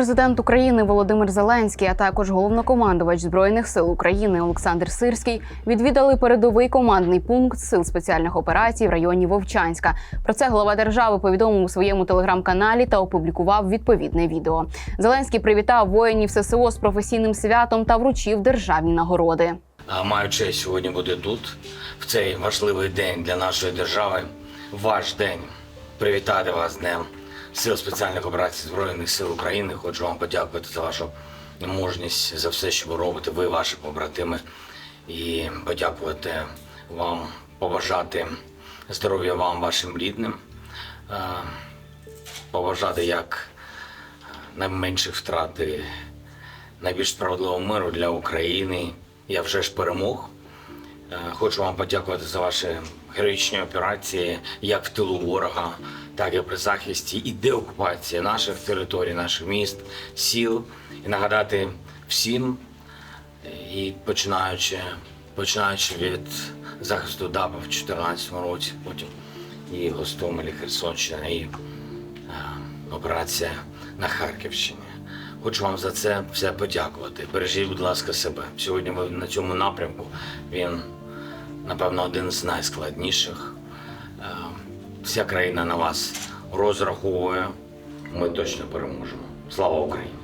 Президент України Володимир Зеленський, а також головнокомандувач збройних сил України Олександр Сирський відвідали передовий командний пункт сил спеціальних операцій в районі Вовчанська. Про це глава держави повідомив у своєму телеграм-каналі та опублікував відповідне відео. Зеленський привітав воїнів ССО з професійним святом та вручив державні нагороди. Маю честь сьогодні бути тут, в цей важливий день для нашої держави. Ваш день. Привітати вас Днем Сил спеціальних операцій Збройних сил України. Хочу вам подякувати за вашу мужність, за все, що ви робите, ви, ваші побратими. І подякувати вам, побажати здоров'я вам, вашим рідним, е, побажати як найменших втрат і найбільш справедливого миру для України. Я вже ж перемог. Е, Хочу вам подякувати за ваші героїчні операції як в тилу ворога, так і при захисті і деокупації наших територій, наших міст, сіл. І нагадати всім, і починаючи, починаючи від захисту ДАПа в 2014 році, потім і Гостомелі, Херсонщина, і е, операція на Харківщині. Хочу вам за це все подякувати. Бережіть, будь ласка, себе. Сьогодні ви на цьому напрямку. Він, напевно, один з найскладніших. Е, Вся країна на вас розраховує. Ми точно переможемо. Слава Україні!